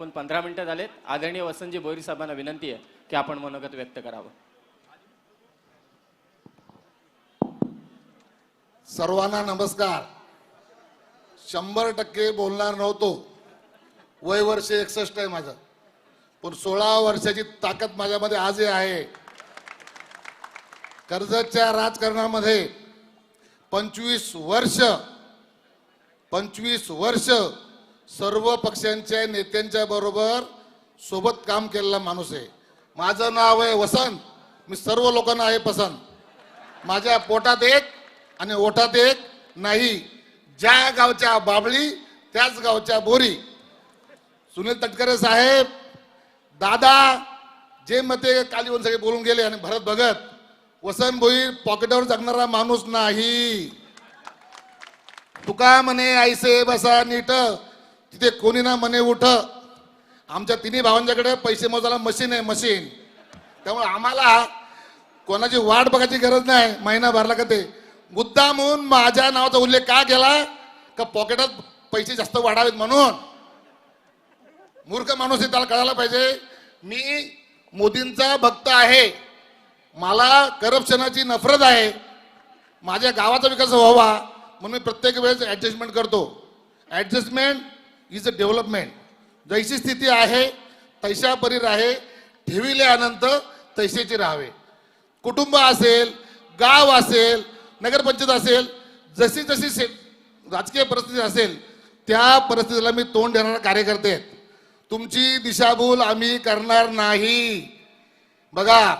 पण पंधरा मिनिटं झालेत. आदरणीय वसंतजी बोरी साहेबांना विनंती आहे की आपण मनोगत व्यक्त करावं. सर्वांना नमस्कार. शंभर टक्के बोलणार नव्हतो. वय वर्ष एकसष्ट आहे माझं. पण सोळा वर्षाची ताकद माझ्यामध्ये आजही आहे. कर्जतच्या राजकारणामध्ये पंचवीस वर्ष पंचवीस वर्ष सर्व पक्षांच्या नेत्यांच्या बरोबर सोबत काम केलेला माणूस आहे. माझं नाव आहे वसंत. मी सर्व लोकांना आहे पसंत. माझ्या पोटात एक आणि ओठात एक नाही. ज्या गावच्या बाबळी त्याच गावच्या बोरी. सुनील तटकरे साहेब दादा जे मते कालीवन सगळे बोलून गेले आणि भरत भगत वसंत भोईर पॉकेटवर जगणारा माणूस नाही. तुका म्हणे आईसे बसा नीट तिथे कोणी ना मने उठ. आमच्या तिन्ही भावांच्याकडे पैसे मोजायला मशीन आहे मशीन त्यामुळे आम्हाला कोणाची वाट बघायची गरज नाही महिना भरला का ते. मुद्दा म्हणून माझ्या नावाचा उल्लेख का केला? का पॉकेटात पैसे जास्त वाढावेत म्हणून? मूर्ख माणूस त्याला कळायला पाहिजे. मी मोदींचा भक्त आहे. मला करप्शनाची नफरत आहे. माझ्या गावाचा विकास व्हावा म्हणून मी प्रत्येक वेळेस ॲडजस्टमेंट करतो. ॲडजस्टमेंट इज अ डेव्हलपमेंट जैशी स्थिती आहे तैशा परी राहे ठेविले अनंत तैसेचे राहावे. कुटुंब असेल गाव असेल नगरपंचायत असेल जशी जशी से राजकीय परिस्थिती असेल त्या परिस्थितीला मी तोंड देणारा कार्यकर्ते आहेत. तुमची दिशाभूल आम्ही करणार नाही. बघा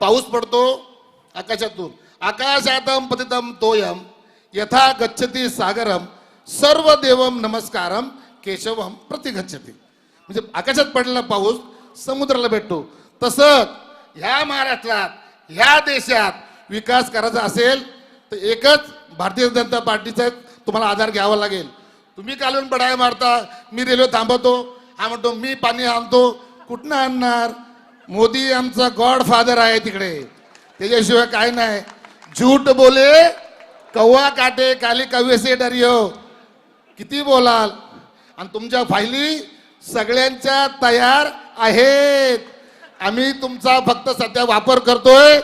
पाऊस पडतो आकाशातून. आकाशातम पतितम तोयम यथा गच्छती सागरम सर्व देवम नमस्कारम केशवम प्रतिगच्छते म्हणजे आकाशात पडलेला पाऊस समुद्राला भेटतो. तसंच ह्या महाराष्ट्रात ह्या देशात विकास करायचा असेल तर एकच भारतीय जनता पार्टीचा तुम्हाला आधार घ्यावा लागेल. तुम्ही कालून बडाय मारता मी रेल्वे थांबवतो. हा म्हणतो मी पाणी आणतो कुठनं आणणार? मोदी आमचा गॉड फादर आहे तिकडे. त्याच्याशिवाय काय नाही. झूट बोले कव्वा काटे काली कव्यसे डरियो. किती बोलाल? आणि तुमच्या फायली सगळ्यांच्या तयार आहेत. आम्ही तुमचा फक्त सध्या वापर करतोय.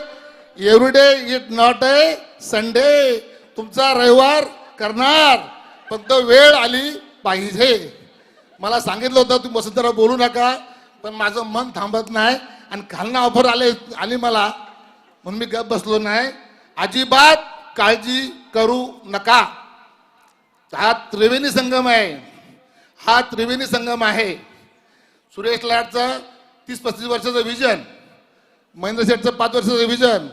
Everyday it not a Sunday तुमचा रविवार करणार. फक्त वेळ आली पाहिजे. मला सांगितलं होतं तुम्ही वसंतराव बोलू नका पण माझं मन थांबत नाही आणि खालना ऑफर आले आली मला. म्हणून मी गप बसलो नाही. अजिबात काळजी करू नका. हा त्रिवेणी संगम आहे. हा त्रिवेणी संगम आहे. सुरेश लाडचा तीस पस्तीस वर्षाचं विजन महेंद्र शेठचं पाच वर्षाचं vision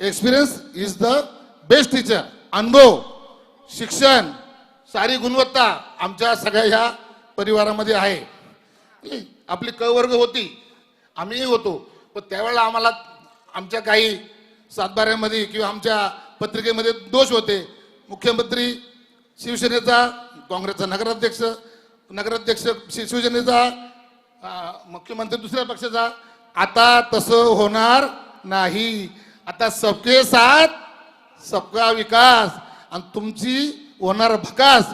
experience is the best teacher अनुभव शिक्षण सारी गुणवत्ता आमच्या सगळ्या ह्या परिवारामध्ये आहे. आपली क वर्ग होती. आम्हीही होतो. पण त्यावेळेला आम्हाला आमच्या काही सातबाऱ्यामध्ये किंवा आमच्या पत्रिकेमध्ये दोष होते. मुख्यमंत्री शिवसेनेचा काँग्रेसचा नगराध्यक्ष नगराध्यक्ष शिवसेनेचा मुख्यमंत्री दुसऱ्या पक्षाचा. आता तसं होणार नाही. आता सबके साथ सबका विकास आणि तुमची होणार भकास.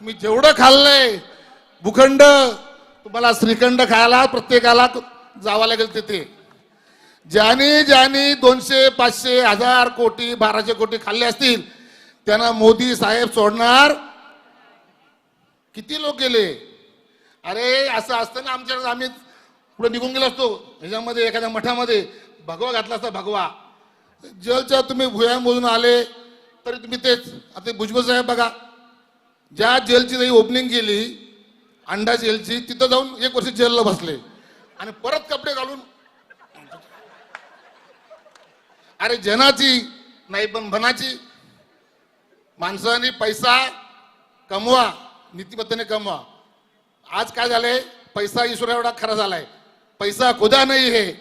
तुम्ही जेवढं खाल्लंय भूखंड तुम्हाला श्रीखंड खायला प्रत्येकाला जावं लागेल तिथे. ज्याने ज्याने दोनशे पाचशे हजार कोटी बाराशे कोटी खाल्ले असतील त्यांना मोदी साहेब सोडणार किती लोक गेले? अरे असं असताना आमच्याकडे आम्ही पुढे निघून गेलो असतो. ह्याच्यामध्ये एखाद्या मठामध्ये भगवा घातला असता भगवा. जेलच्या तुम्ही भुया आले तरी तुम्ही तेच आता भुजबळ साहेब बघा. ज्या जेलची जरी ओपनिंग केली अंडा जेलची तिथं जाऊन एक वर्ष जेलला बसले. आणि परत कपडे घालून अरे जनाची नाही पण भनाची माणसाने पैसा कमवा. नीतिबद्धने कमवा आज काय झालंय? पैसा ईश्वर एवढा खरा झालाय. पैसा खुदा नाही आहे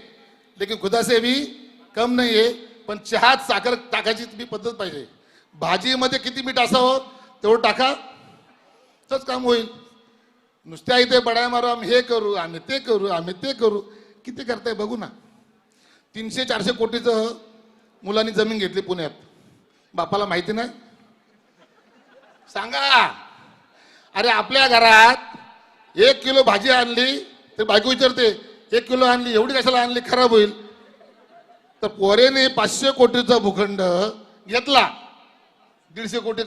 लेकिन खुदा से भी कम नाही आहे पण चहात साखर टाकायची तुम्ही पद्धत पाहिजे. भाजीमध्ये किती मीठ असावं तेवढं टाका. तच काम होईल. नुसत्या इथे बडाय मारू आम्ही हे करू आम्ही ते करू आम्ही ते करू. किती करताय बघू ना. तीनशे चारशे कोटीचं मुलांनी जमीन घेतली पुण्यात. बापाला माहिती नाही? सांगा. अरे आपल्या घरात एक किलो भाजी आणली तर बायको विचारते एक किलो आणली एवढी कशाला आणली खराब होईल. तर पोरेने पाचशे कोटीचा भूखंड घेतला. दीडशे कोटी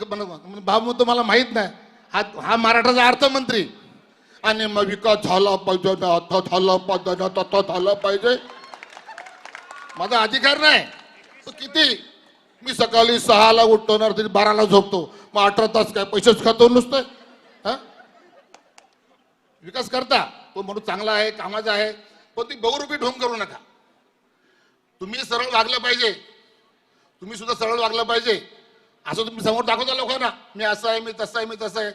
बाबू तुम्हाला माहीत नाही. हा हा महाराष्ट्राचा अर्थमंत्री. आणि मग विकास झाला पाहिजे आता झाला पाहिजे तथा झालं पाहिजे. माझा अधिकार नाही. तो किती? मी सकाळी सहाला उठतो ना तरी बाराला झोपतो. मग अठरा तास काय पैसेच खातो नुसतं. हा? विकास करता. तो म्हणून चांगला आहे कामाचा आहे पण ती बहुरूपी ढोंग करू नका. तुम्ही सरळ वागलं पाहिजे. तुम्ही सुद्धा सरळ वागलं पाहिजे. असं तुम्ही समोर दाखवता लोकांना. मी असं आहे मी तसं आहे मी तसं आहे.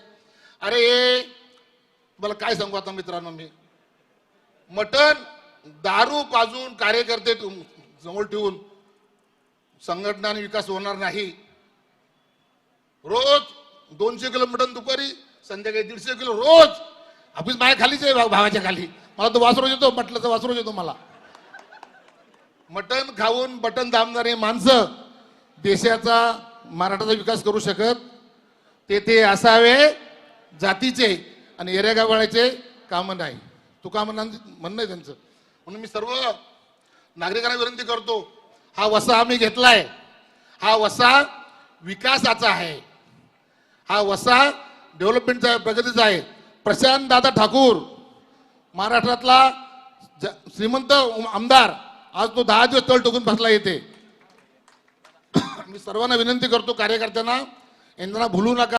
अरे ए, मला काय सांगू आता मित्रांनो मी? मटण दारू पाजून कार्यकर्ते तुम- समोर ठेवून संघटना आणि विकास होणार नाही. रोज दोनशे किलो मटण दुपारी संध्याकाळी दीडशे किलो रोज. ऑफिस माझ्या खालीच आहे भावाच्या खाली. मला तो वासरोज येतो म्हटलं तर वासरोज येतो मला. मटण खाऊन बटन दामणारे माणसं देशाचा मराठाचा विकास करू शकत तेथे असावे जातीचे आणि एरेगावाळ्याचे कामं नाही. तू का म्हणणं म्हणणं आहे त्यांचं. म्हणून मी सर्व नागरिकांना विनंती करतो हा वसा आम्ही घेतलाय. हा वसा विकासाचा आहे. हा वसा डेव्हलपमेंटचा आहे प्रगतीचा आहे. प्रशांत दादा ठाकूर महाराष्ट्रातला श्रीमंत आमदार. आज तो दहा दिवस तळ टोकून बसला येते मी सर्वांना विनंती करतो कार्यकर्त्यांना यांना भुलू नका.